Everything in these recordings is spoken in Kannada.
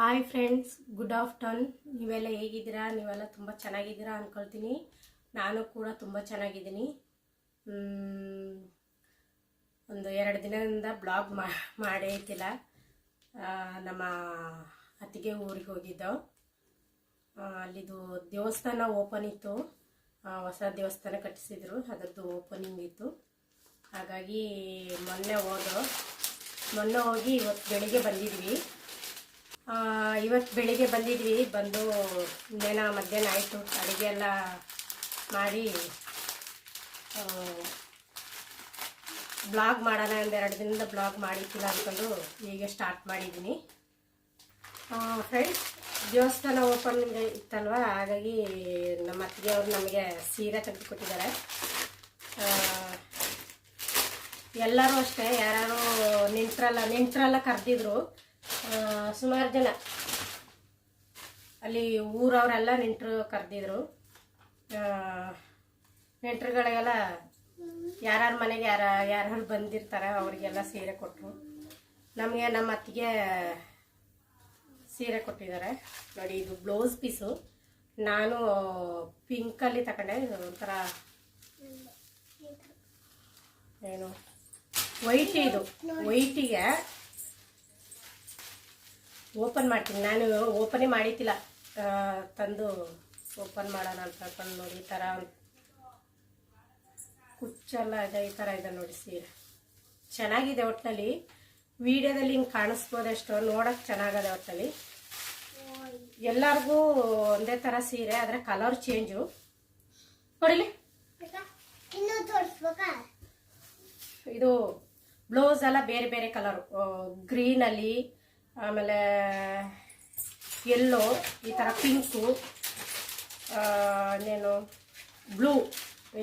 ಹಾಯ್ ಫ್ರೆಂಡ್ಸ್ ಗುಡ್ ಆಫ್ಟರ್ನೂನ್ ನೀವೆಲ್ಲ ಹೇಗಿದ್ದೀರಾ? ನೀವೆಲ್ಲ ತುಂಬ ಚೆನ್ನಾಗಿದ್ದೀರಾ ಅಂದ್ಕೊಳ್ತೀನಿ ನಾನು ಕೂಡ ತುಂಬ ಚೆನ್ನಾಗಿದ್ದೀನಿ. ಒಂದು ಎರಡು ದಿನದಿಂದ ಬ್ಲಾಗ್ ಮಾಡೇ ಇದ್ದಿಲ್ಲ. ನಮ್ಮ ಅತ್ತಿಗೆ ಊರಿಗೆ ಹೋಗಿದ್ದೆವು ಅಲ್ಲಿದು ದೇವಸ್ಥಾನ ಓಪನ್ ಇತ್ತು. ಹೊಸ ದೇವಸ್ಥಾನ ಕಟ್ಟಿಸಿದ್ರು. ಅದರದ್ದು ಓಪನಿಂಗ್ ಇತ್ತು. ಹಾಗಾಗಿ ಮೊನ್ನೆ ಹೋದೋ, ಮೊನ್ನೆ ಹೋಗಿ ಇವತ್ತು ಬೆಳಿಗ್ಗೆ ಬಂದಿದ್ವಿ. ಇವತ್ತು ಬೆಳಿಗ್ಗೆ ಬಂದಿದ್ವಿ, ಬಂದು ಇನ್ನೇನ ಮಧ್ಯಾಹ್ನ ಆಯಿತು, ಅಡುಗೆ ಎಲ್ಲ ಮಾಡಿ ಬ್ಲಾಗ್ ಮಾಡೋಣ ಒಂದು ಎರಡು ದಿನದ ಬ್ಲಾಗ್ ಮಾಡಿದ್ದಿಲ್ಲ ಅಂದ್ಕೊಂಡು ಈಗ ಸ್ಟಾರ್ಟ್ ಮಾಡಿದ್ದೀನಿ. ಫ್ರೆಂಡ್ಸ್ ದೇವಸ್ಥಾನ ಓಪನ್ ಇತ್ತಲ್ವ? ಹಾಗಾಗಿ ನಮ್ಮ ಅತ್ತಿಗೆ ಅವರು ನಮಗೆ ಸೀರೆ ತೆಗೆದುಕೊಟ್ಟಿದ್ದಾರೆ ಎಲ್ಲರೂ ಅಷ್ಟೇ ಯಾರು ನಿಂತ್ರಲ್ಲ ನಿಂತ್ರಲ್ಲ ಕರೆದಿದ್ರು. ಸುಮಾರು ಜನ. ಅಲ್ಲಿ ಊರವರೆಲ್ಲ ನೆಂಟರು ಕರೆದಿದ್ರು. ನೆಂಟರುಗಳಿಗೆಲ್ಲ ಯಾರ್ಯಾರ ಮನೆಗೆ ಯಾರ, ಯಾರ್ಯಾರು ಬಂದಿರ್ತಾರೆ ಅವರಿಗೆಲ್ಲ ಸೀರೆ ಕೊಟ್ಟರು ನಮಗೆ ನಮ್ಮ ಅತ್ತಿಗೆ ಸೀರೆ ಕೊಟ್ಟಿದ್ದಾರೆ. ನೋಡಿ, ಇದು ಬ್ಲೌಸ್ ಪೀಸು. ನಾನು ಪಿಂಕಲ್ಲಿ ತಗೊಂಡೆ ಒಂಥರ ಏನು? ವೈಟ್ ಇದು. ವೈಟಿಗೆ ಓಪನ್ ಮಾಡ್ತೀನಿ. ನಾನು ಓಪನೇ ಮಾಡಿದ್ದಿಲ್ಲ ಆ, ತಂದು ಓಪನ್ ಮಾಡೋಣ ಅಂತ ನೋಡಿ ಈ ಥರ ಕುಚ್ಚೆಲ್ಲ ಇದೆ ಈ ಥರ ಇದೆ ನೋಡಿ ಸೀರೆ. ಚೆನ್ನಾಗಿದೆ ಒಟ್ಟಿನಲ್ಲಿ ವಿಡಿಯೋದಲ್ಲಿ ಹಿಂಗೆ ಕಾಣಿಸ್ಬೋದಷ್ಟು ನೋಡೋಕೆ ಚೆನ್ನಾಗದೆ ಒಟ್ಟಿನಲ್ಲಿ ಎಲ್ಲರಿಗೂ ಒಂದೇ ಥರ ಸೀರೆ ಆದರೆ ಕಲರ್ ಚೇಂಜು ನೋಡಿಲಿ ಇದು ಬ್ಲೌಸ್ ಎಲ್ಲ ಬೇರೆ ಬೇರೆ ಕಲರು ಗ್ರೀನಲ್ಲಿ ಆಮೇಲೆ ಎಲ್ಲೋ ಈ ಥರ ಪಿಂಕು ಇನ್ನೇನು ಬ್ಲೂ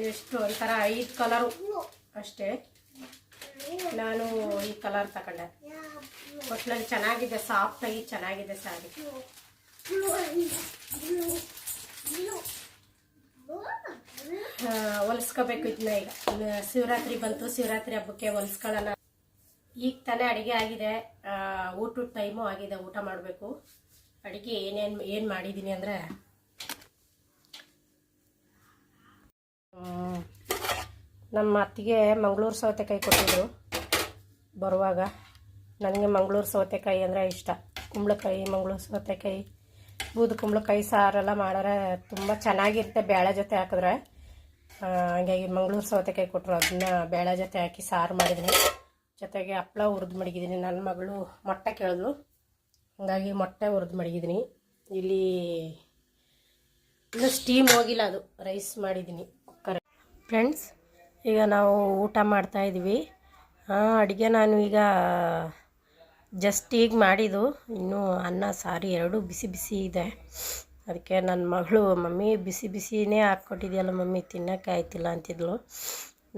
ಎಷ್ಟು ಒಂಥರ ಐದು ಕಲರು ಅಷ್ಟೇ. ನಾನು ಈ ಕಲರ್ ತಗೊಂಡೆ. ಒಟ್ಟಿನಲ್ಲಿ ಚೆನ್ನಾಗಿದೆ ಸಾಫ್ಟಾಗಿ ಚೆನ್ನಾಗಿದೆ ಸ್ಯಾರಿ ಹೊಲಿಸ್ಕೋಬೇಕು ಇದನ್ನ ಈಗ. ಶಿವರಾತ್ರಿ ಬಂತು, ಶಿವರಾತ್ರಿ ಹಬ್ಬಕ್ಕೆ ಹೊಲಿಸ್ಕೊಳ್ಳೋಣ ಈಗ ತಾನೇ ಅಡುಗೆ ಆಗಿದೆ. ಊಟದ ಟೈಮು ಆಗಿದೆ. ಊಟ ಮಾಡಬೇಕು. ಅಡುಗೆ ಏನೇನು, ಏನು ಮಾಡಿದ್ದೀನಿ ಅಂದರೆ ನಮ್ಮ ಅತ್ತಿಗೆ ಮಂಗಳೂರು ಸೌತೆಕಾಯಿ ಕೊಟ್ಟಿದ್ರು ಬರುವಾಗ. ನನಗೆ ಮಂಗಳೂರು ಸೌತೆಕಾಯಿ ಅಂದರೆ ಇಷ್ಟ. ಕುಂಬಳಕಾಯಿ, ಮಂಗಳೂರು ಸೌತೆಕಾಯಿ, ಬೂದು ಕುಂಬಳಕಾಯಿ ಸಾರೆಲ್ಲ ಮಾಡಿದ್ರೆ ತುಂಬ ಚೆನ್ನಾಗಿರುತ್ತೆ ಬೇಳೆ ಜೊತೆ ಹಾಕಿದ್ರೆ. ಹಂಗಾಗಿ ಮಂಗಳೂರು ಸೌತೆಕಾಯಿ ಕೊಟ್ಟರು ಅದನ್ನ ಬೇಳೆ ಜೊತೆ ಹಾಕಿ ಸಾರು ಮಾಡಿದ್ದೀನಿ ಜೊತೆಗೆ ಹಪ್ಪಳ ಹುರಿದು ಮಡಗಿದ್ದೀನಿ ನನ್ನ ಮಗಳು ಮೊಟ್ಟೆ ಕೇಳಿದ್ಲು. ಹಾಗಾಗಿ ಮೊಟ್ಟೆ ಹುರಿದು ಮಡಗಿದ್ದೀನಿ ಇಲ್ಲಿ ಇನ್ನು ಸ್ಟೀಮ್ ಹೋಗಿಲ್ಲ ಅದು. ರೈಸ್ ಮಾಡಿದ್ದೀನಿ ಕುಕ್ಕರ್ ಫ್ರೆಂಡ್ಸ್ ಈಗ ನಾವು ಊಟ ಮಾಡ್ತಾಯಿದ್ವಿ ಅಡುಗೆ ನಾನು ಈಗ ಜಸ್ಟ್ ಈಗ ಮಾಡಿದ್ದು. ಇನ್ನೂ ಅನ್ನ, ಸಾರಿ ಎರಡೂ ಬಿಸಿ ಬಿಸಿ ಇದೆ. ಅದಕ್ಕೆ ನನ್ನ ಮಗಳು, ಮಮ್ಮಿ, ಬಿಸಿ ಬಿಸಿನೇ ಹಾಕ್ಕೊಟ್ಟಿದ್ಯಲ್ಲ ಮಮ್ಮಿ ತಿನ್ನೋಕ್ಕಾಯ್ತಿಲ್ಲ ಅಂತಿದ್ಲು.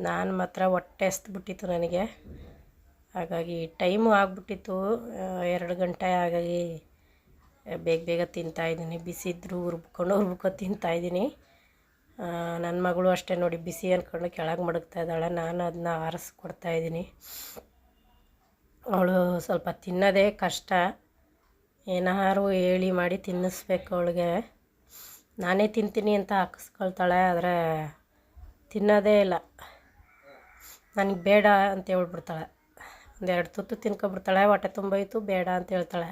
ನಾನು ಮಾತ್ರ ಹೊಟ್ಟೆ ಎಸ್ದ್ಬಿಟ್ಟಿತ್ತು ನನಗೆ. ಹಾಗಾಗಿ ಟೈಮು ಆಗಿಬಿಟ್ಟಿತ್ತು. ಎರಡು ಗಂಟೆ ಹಾಗಾಗಿ ಬೇಗ ಬೇಗ ತಿಂತಾಯಿದ್ದೀನಿ ಬಿಸಿ ಇದ್ದರೂ ಉರ್ಬ್ಕೊಂಡು ಹುರ್ಬ್ಕೊ ತಿಂತಾಯಿದ್ದೀನಿ ನನ್ನ ಮಗಳು ಅಷ್ಟೇ ನೋಡಿ ಬಿಸಿ ಅಂದ್ಕೊಂಡು ಕೆಳಗೆ ಮಡಗ್ತಾ ಇದ್ದಾಳೆ. ನಾನು ಅದನ್ನ ಆರಿಸ್ಕೊಡ್ತಾ ಇದ್ದೀನಿ. ಅವಳು ಸ್ವಲ್ಪ ತಿನ್ನೋದೇ ಕಷ್ಟ. ಏನಾರು ಹೇಳಿ ಮಾಡಿ ತಿನ್ನಿಸ್ಬೇಕು ಅವಳಿಗೆ. ನಾನೇ ತಿಂತೀನಿ ಅಂತ ಹಾಕಿಸ್ಕೊಳ್ತಾಳೆ, ಆದರೆ ತಿನ್ನೋದೇ ಇಲ್ಲ. ನನಗೆ ಬೇಡ ಅಂತ ಹೇಳ್ಬಿಡ್ತಾಳೆ. ಒಂದೆರಡು ತುತ್ತು ತಿನ್ಕೊಬಿಡ್ತಾಳೆ, ಹೊಟ್ಟೆ ತುಂಬೋಯ್ತು ಬೇಡ ಅಂತ ಹೇಳ್ತಾಳೆ.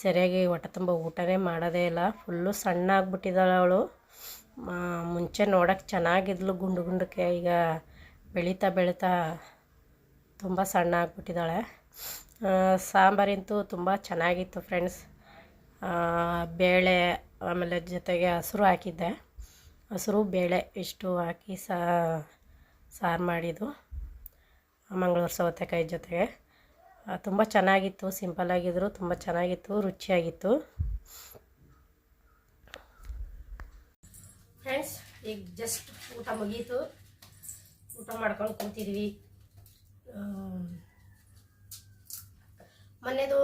ಸರಿಯಾಗಿ ಹೊಟ್ಟೆ ತುಂಬ ಊಟನೇ ಮಾಡೋದೇ ಇಲ್ಲ. ಫುಲ್ಲು ಸಣ್ಣ ಆಗಿಬಿಟ್ಟಿದ್ದಾಳೆ ಅವಳು. ಮುಂಚೆ ನೋಡೋಕೆ ಚೆನ್ನಾಗಿದ್ಲು ಗುಂಡು ಗುಂಡಕ್ಕೆ, ಈಗ ಬೆಳೀತಾ ಬೆಳೀತಾ ತುಂಬ ಸಣ್ಣ ಆಗಿಬಿಟ್ಟಿದ್ದಾಳೆ ಸಾಂಬಾರಿಂತೂ ತುಂಬ ಚೆನ್ನಾಗಿತ್ತು ಫ್ರೆಂಡ್ಸ್. ಬೇಳೆ, ಆಮೇಲೆ ಜೊತೆಗೆ ಹಸಿರು ಹಾಕಿದ್ದೆ. ಹಸಿರು, ಬೇಳೆ ಇಷ್ಟು ಹಾಕಿ ಸಾರು ಮಾಡಿದ್ದು. ಮಂಗಳೂರು ಸೌತೆಕಾಯಿ ಜೊತೆಗೆ. ತುಂಬ ಚೆನ್ನಾಗಿತ್ತು ಸಿಂಪಲ್ಲಾಗಿದ್ರು ತುಂಬ ಚೆನ್ನಾಗಿತ್ತು, ರುಚಿಯಾಗಿತ್ತು. ಫ್ರೆಂಡ್ಸ್ ಈಗ ಜಸ್ಟ್ ಊಟ ಮುಗೀತು. ಊಟ ಮಾಡ್ಕೊಂಡು ಕೂತಿದ್ವಿ. ಮೊನ್ನೆದು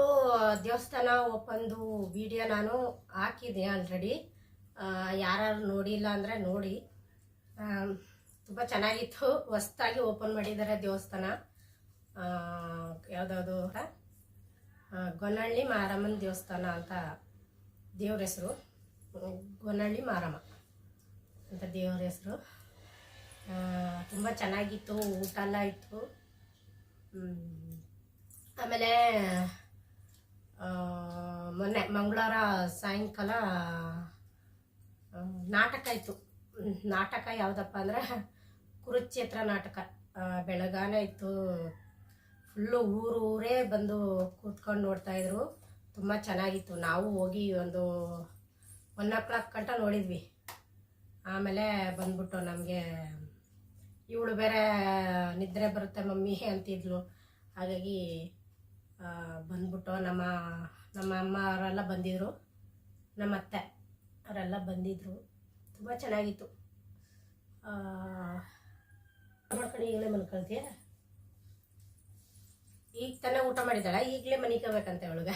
ದೇವಸ್ಥಾನ ಓಪನ್ದು ವಿಡಿಯೋ ನಾನು ಹಾಕಿದೆ ಆಲ್ರೆಡಿ ಯಾರು ನೋಡಿಲ್ಲ ಅಂದರೆ ನೋಡಿ. ತುಂಬ ಚೆನ್ನಾಗಿತ್ತು. ಹೊಸ್ದಾಗಿ ಓಪನ್ ಮಾಡಿದ್ದಾರೆ ದೇವಸ್ಥಾನ. ಯಾವುದಾದ್ರು ಗೊನಹಳ್ಳಿ ಮಾರಮ್ಮನ ದೇವಸ್ಥಾನ ಅಂತ ದೇವ್ರ ಹೆಸರು. ಗೊನಹಳ್ಳಿ ಮಾರಮ್ಮ ಅಂತ ದೇವ್ರ ಹೆಸರು. ತುಂಬ ಚೆನ್ನಾಗಿತ್ತು. ಊಟ ಎಲ್ಲ ಇತ್ತು. ಆಮೇಲೆ ಮೊನ್ನೆ ಮಂಗಳವಾರ ಸಾಯಂಕಾಲ ನಾಟಕ ಇತ್ತು. ನಾಟಕ ಯಾವುದಪ್ಪ ಅಂದರೆ ಕುರುಕ್ಷೇತ್ರ ನಾಟಕ. ಬೆಳಗಾನೆ ಇತ್ತು. ಫುಲ್ಲು ಊರು ಊರೇ ಬಂದು ಕೂತ್ಕೊಂಡು ನೋಡ್ತಾ ಇದ್ರು. ತುಂಬ ಚೆನ್ನಾಗಿತ್ತು. ನಾವು ಹೋಗಿ ಒಂದು ಒನ್ ಓ ಕ್ಲಾಕ್ ಗಂಟ ನೋಡಿದ್ವಿ. ಆಮೇಲೆ ಬಂದ್ಬಿಟ್ಟು ನಮಗೆ ಇವಳು ಬೇರೆ ನಿದ್ರೆ ಬರುತ್ತೆ ಮಮ್ಮಿ ಅಂತಿದ್ಲು. ಹಾಗಾಗಿ ಬಂದ್ಬಿಟ್ಟು ನಮ್ಮ ನಮ್ಮ ಅಮ್ಮ ಅವರೆಲ್ಲ ಬಂದಿದ್ರು. ನಮ್ಮ ಅತ್ತೆ ಅವರೆಲ್ಲ ಬಂದಿದ್ರು. ತುಂಬ ಚೆನ್ನಾಗಿತ್ತು. ಕಡೆ ಈಗಲೇ ಮಲ್ಕೊಳ್ತೀಯ? ಈಗ ತಾನೇ ಊಟ ಮಾಡಿದ್ದಾಳೆ? ಈಗಲೇ ಮನಿಕೋಬೇಕಂತೆ ಅವಳಿಗೆ.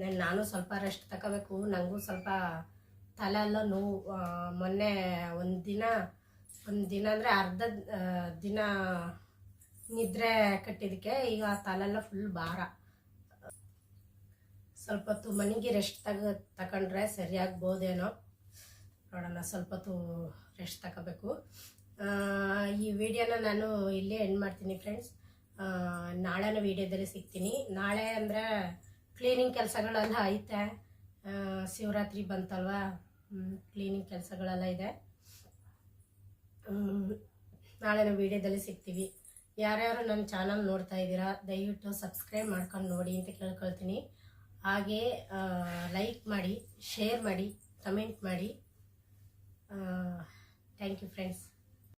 ನಾನು ನಾನು ಸ್ವಲ್ಪ ರೆಸ್ಟ್ ತಗೋಬೇಕು ನನಗೂ ಸ್ವಲ್ಪ ತಲೆ ಎಲ್ಲ ನೋವು. ಮೊನ್ನೆ ಒಂದು ದಿನ ಒಂದು ದಿನ ಅಂದರೆ ಅರ್ಧ ದಿನ ನಿದ್ರೆ ಕಟ್ಟಿದ್ದಕ್ಕೆ ಈಗ ತಲೆಲ್ಲ ಫುಲ್ ಭಾರ. ಸ್ವಲ್ಪ ಹೊತ್ತು ಮನೆಗೆ ರೆಸ್ಟ್ ತಗ ತಗೊಂಡ್ರೆ ಸರಿಯಾಗ್ಬೋದೇನೋ. ನೋಡೋಣ ಸ್ವಲ್ಪ ಹೊತ್ತು ರೆಸ್ಟ್ ತಗೋಬೇಕು ಈ ವಿಡಿಯೋನ ನಾನು ಇಲ್ಲೇ ಎಂಡ್ ಮಾಡ್ತೀನಿ ಫ್ರೆಂಡ್ಸ್ ನಾಳೆನ ವಿಡಿಯೋದಲ್ಲಿ ಸಿಗ್ತೀನಿ. ನಾಳೆ ಅಂದರೆ ಕ್ಲೀನಿಂಗ್ ಕೆಲಸಗಳೆಲ್ಲ ಐತೆ. ಶಿವರಾತ್ರಿ ಬಂತಲ್ವಾ? ಕ್ಲೀನಿಂಗ್ ಕೆಲಸಗಳೆಲ್ಲ ಇದೆ. ನಾಳೆನ ವಿಡಿಯೋದಲ್ಲಿ ಸಿಗ್ತೀವಿ. ಯಾರ್ಯಾರು ನನ್ನ ಚಾನಲ್ ನೋಡ್ತಾ ಇದ್ದೀರಾ, ದಯವಿಟ್ಟು ಸಬ್ಸ್ಕ್ರೈಬ್ ಮಾಡ್ಕೊಂಡು ನೋಡಿ ಅಂತ ಕೇಳ್ಕೊಳ್ತೀನಿ. ಹಾಗೆ ಲೈಕ್ ಮಾಡಿ ಶೇರ್ ಮಾಡಿ ಕಮೆಂಟ್ ಮಾಡಿ. Thank you friends